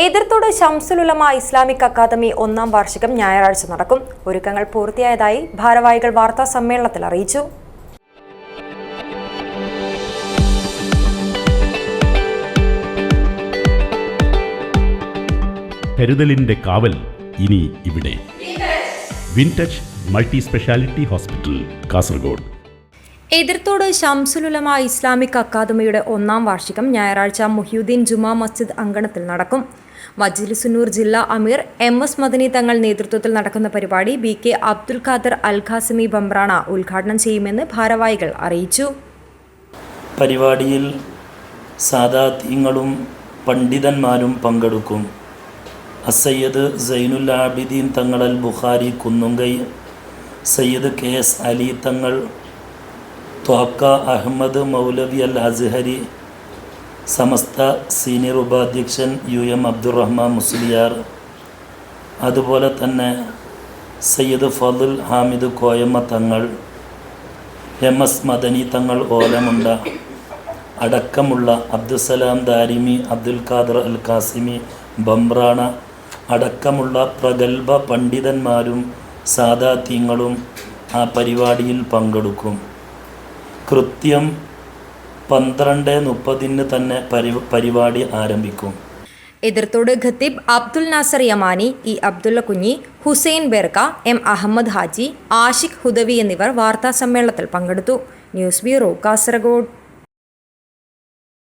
Ethirthode Shamsululama Islamic academy ഒന്നാം വാർഷികം ഞായറാഴ്ച നടക്കും. ഒരുക്കങ്ങൾ പൂർത്തിയായതായി ഭാരവാഹികൾ വാർത്താ സമ്മേളനത്തിൽ അറിയിച്ചു. കരുതലിന്റെ കാവൽ ഇനി ഇവിടെ. Wintouch multi speciality hospital Kasaragod. Ethirthode Shamsululama Islamic അക്കാദമിയുടെ ഒന്നാം വാർഷികം ഞായറാഴ്ച മുഹ്യുദ്ദീൻ ജുമാ മസ്ജിദ് അങ്കണത്തിൽ നടക്കും. മജ്ലിസുന്നൂർ ജില്ലാ അമീർ എം എസ് മദനി തങ്ങൾ നേതൃത്വത്തിൽ നടക്കുന്ന പരിപാടി ബി കെ അബ്ദുൽ ഖാദർ അൽ ഖാസിമി ബംബ്രാണ ഉദ്ഘാടനം ചെയ്യുമെന്ന് ഭാരവാഹികൾ അറിയിച്ചു. പരിപാടിയിൽ സാദാത്യങ്ങളും പണ്ഡിതന്മാരും പങ്കെടുക്കും. Assayyid Zainul Abideen Thangal Al Bukhari Kunnumkai Sayyid K S Ali Thangal Thwaqa Ahmed Moulavi Al Azhari Samastha senior ഉപാധ്യക്ഷൻ യു എം അബ്ദുറഹ്മാൻ മുസ്ലിയാർ അതുപോലെ തന്നെ സയ്യിദ് ഫതുൽ ഹാമിദ് കോയമ്മ തങ്ങൾ എം എസ് മദനി തങ്ങൾ ഓലമുണ്ട അടക്കമുള്ള അബ്ദുസലാം ദാരിമി അബ്ദുൽ ഖാദർ അൽ കാസിമി ബംറാണ അടക്കമുള്ള പ്രഗത്ഭ പണ്ഡിതന്മാരും സാദാത്യങ്ങളും ആ പരിപാടിയിൽ പങ്കെടുക്കും. കൃത്യം പന്ത്രണ്ട് മുപ്പതിന് തന്നെ പരി പരിപാടി ആരംഭിക്കും. എതിർത്തോട് ഖത്തീബ് അബ്ദുൽ നാസർ യമാനി ഇ അബ്ദുള്ള കുഞ്ഞി ഹുസൈൻ ബെർക്ക എം അഹമ്മദ് ഹാജി ആഷിഖ് ഹുദവി എന്നിവർ വാർത്താ സമ്മേളനത്തിൽ പങ്കെടുത്തു. News bureau Kasaragod.